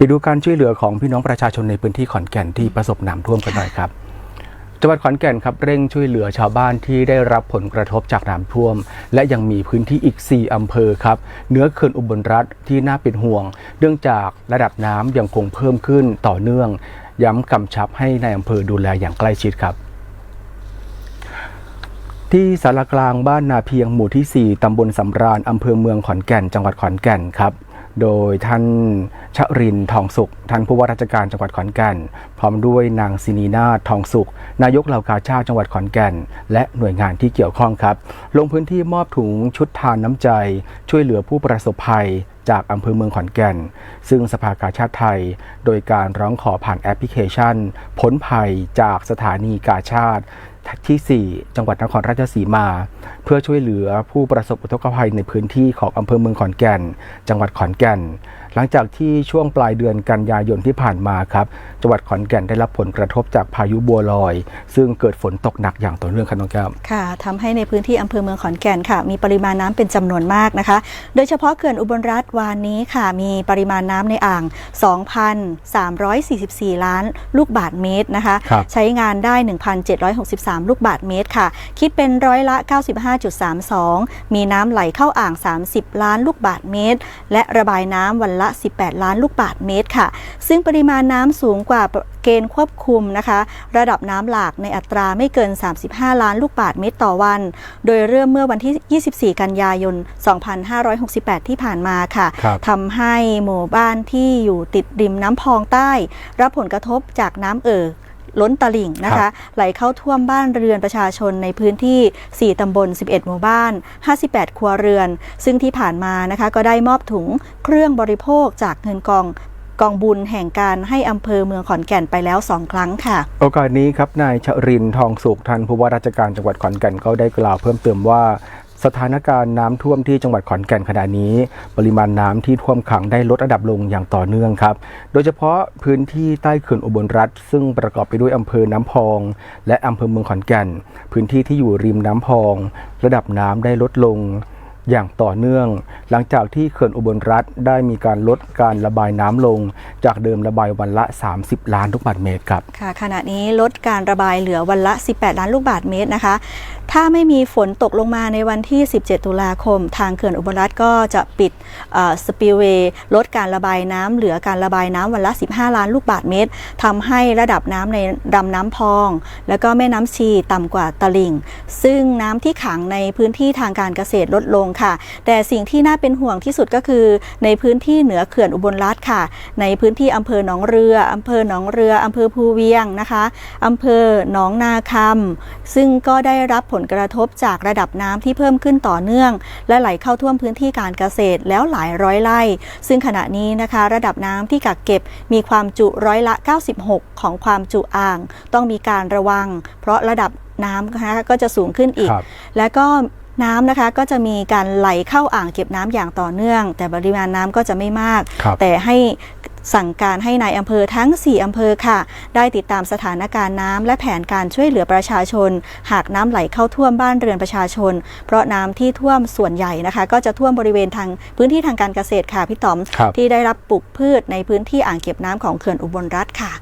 ไปดูการช่วยเหลือของพี่น้องประชาชนในพื้นที่ขอนแก่นที่ประสบน้ำท่วมกันหน่อยครับจังหวัดขอนแก่นครับเร่งช่วยเหลือชาวบ้านที่ได้รับผลกระทบจากน้ำท่วม และยังมีพื้นที่อีก 4 อำเภอครับเหนือเขื่อนอุบลรัฐที่น่าเป็นห่วง เนื่องจากระดับน้ำยังคงเพิ่มขึ้นต่อเนื่อง ย้ำกำชับให้ในายอำเภอดูแลอย่างใกล้ชิดครับที่สารกลางบ้านนาเพียงหมู่ที่ 4 ตำบลสำราญ อำเภอเมืองขอนแก่น จังหวัดขอนแก่นครับ โดยท่านชรินทองสุข ท่านผู้ว่าราชการจังหวัดขอนแก่น พร้อมด้วยนางศินีนาทองสุข นายกเหล่ากาชาติจังหวัดขอนแก่น และหน่วยงานที่เกี่ยวข้องครับ ลงพื้นที่มอบถุงชุดทานน้ำใจ ช่วยเหลือผู้ประสบภัยจากอำเภอเมืองขอนแก่น ซึ่งสภากาชาติไทย โดยการร้องขอผ่านแอปพลิเคชันพ้นภัยจากสถานีกาชาติที่ 4 จังหวัดนครราชสีมา พื่อช่วยเหลือผู้ประสบอุทกภัยในพื้นที่ของอำเภอเมืองขอนแก่น จังหวัดขอนแก่น หลังจากที่ช่วงปลายเดือนกันยายนที่ผ่านมาครับ จังหวัดขอนแก่นได้รับผลกระทบจากพายุบัวลอย ซึ่งเกิดฝนตกหนักอย่างต่อเนื่องครับน้องแก้วค่ะทำให้ในพื้นที่อำเภอเมืองขอนแก่นค่ะ มีปริมาณน้ำเป็นจำนวนมากนะคะ โดยเฉพาะเขื่อนอุบลรัฐวานนี้ค่ะ มีปริมาณน้ำในอ่าง 2,344 ล้านลูกบาทเมตรนะคะครับใช้งานได้ 1,763 ลูกบาทเมตรค่ะ คิดเป็นร้อยละ95.32 มีน้ำไหลเข้าอ่าง 30 ล้านลูกบาทเมตร และระบายน้ำวันละ 18 ล้านลูกบาทเมตรค่ะ ซึ่งปริมาณน้ำสูงกว่าเกณฑ์ควบคุมนะคะ ระดับน้ำหลากในอัตราไม่เกิน 35 ล้านลูกบาทเมตรต่อวัน โดยเริ่มเมื่อวันที่ 24 กันยายน 2568 ที่ผ่านมาค่ะครับทำให้หมู่บ้านที่อยู่ติดริมน้ำพองใต้ รับผลกระทบจากน้ำเอ่อ ล้นตลิ่งนะคะ ไหลเข้าท่วมบ้านเรือนประชาชนในพื้นที่ 4 ตำบล 11 หมู่บ้าน 58 ครัวเรือน ซึ่งที่ผ่านมานะคะก็ได้มอบถุงเครื่องบริโภคจากเงินกองกองบุญแห่งการให้อำเภอเมืองขอนแก่นไปแล้ว2ครั้งค่ะ โอกาสนี้ครับนายชรินทร์ทองสุขท่านผู้ว่าราชการจังหวัดขอนแก่นก็ได้กล่าวเพิ่มเติมว่า สถานการณ์น้ำท่วมที่จังหวัดขอนแก่นขณะนี้ ปริมาณน้ำที่ท่วมขังได้ลดระดับลงอย่างต่อเนื่องครับ โดยเฉพาะพื้นที่ใต้เขื่อนอุบลรัฐ ซึ่งประกอบไปด้วยอำเภอน้ำพอง และอำเภอเมืองขอนแก่น พื้นที่ที่อยู่ริมน้ำพอง ระดับน้ำได้ลดลง อย่างต่อเนื่อง หลังจากที่เขื่อนอุบลรัฐได้มีการลดการระบายน้ำลง จากเดิมระบายวันละ 30 ล้านลูกบาศก์เมตรครับค่ะขณะนี้ลดการระบายเหลือวันละ 18 ล้านลูกบาศก์เมตรนะคะ ถ้าไม่มีฝนตกลงมาในวันที่ 17 ตุลาคม ทางเขื่อนอุบลรัฐก็จะปิดสปิเวย์ลดการระบายน้ำเหลือการระบายน้ำวันละ 15 ล้านลูกบาศก์เมตรทำให้ระดับน้ำในลำน้ำพอง แล้วก็แม่น้ำชีต่ำกว่าตลิ่ง ซึ่งน้ำที่ขังในพื้นที่ทางการเกษตรลดลงค่ะ แต่สิ่งที่น่าเป็นห่วงที่สุดก็คือ ในพื้นที่เหนือเขื่อนอุบลรัฐค่ะ ในพื้นที่อำเภอหนองเรืออำเภอหนองเรืออำเภอภูเวียงนะคะอำเภอหนองนาคำซึ่งก็ได้รับผลกระทบจากระดับน้ำที่เพิ่มขึ้นต่อเนื่อง และไหลเข้าท่วมพื้นที่การเกษตรแล้วหลายร้อยไร่ ซึ่งขณะนี้นะคะ ระดับน้ำที่กักเก็บมีความจุร้อยละ 96 ของความจุอ่าง ต้องมีการระวัง เพราะระดับน้ำนะคะก็จะสูงขึ้นอีกครับและก็น้ำนะคะก็จะมีการไหลเข้าอ่างเก็บน้ำอย่างต่อเนื่อง แต่ปริมาณน้ำก็จะไม่มากครับแต่ให้สั่งการให้นายอำเภอทั้ง 4 อำเภอค่ะ ได้ติดตามสถานการณ์น้ำและแผนการช่วยเหลือประชาชน หากน้ำไหลเข้าท่วมบ้านเรือนประชาชน เพราะน้ำที่ท่วมส่วนใหญ่นะคะ ก็จะท่วมบริเวณทางพื้นที่ทางการเกษตรค่ะพี่ต๋อมครับที่ได้รับปลูกพืชในพื้นที่อ่างเก็บน้ำของเขื่อนอุบลรัฐค่ะ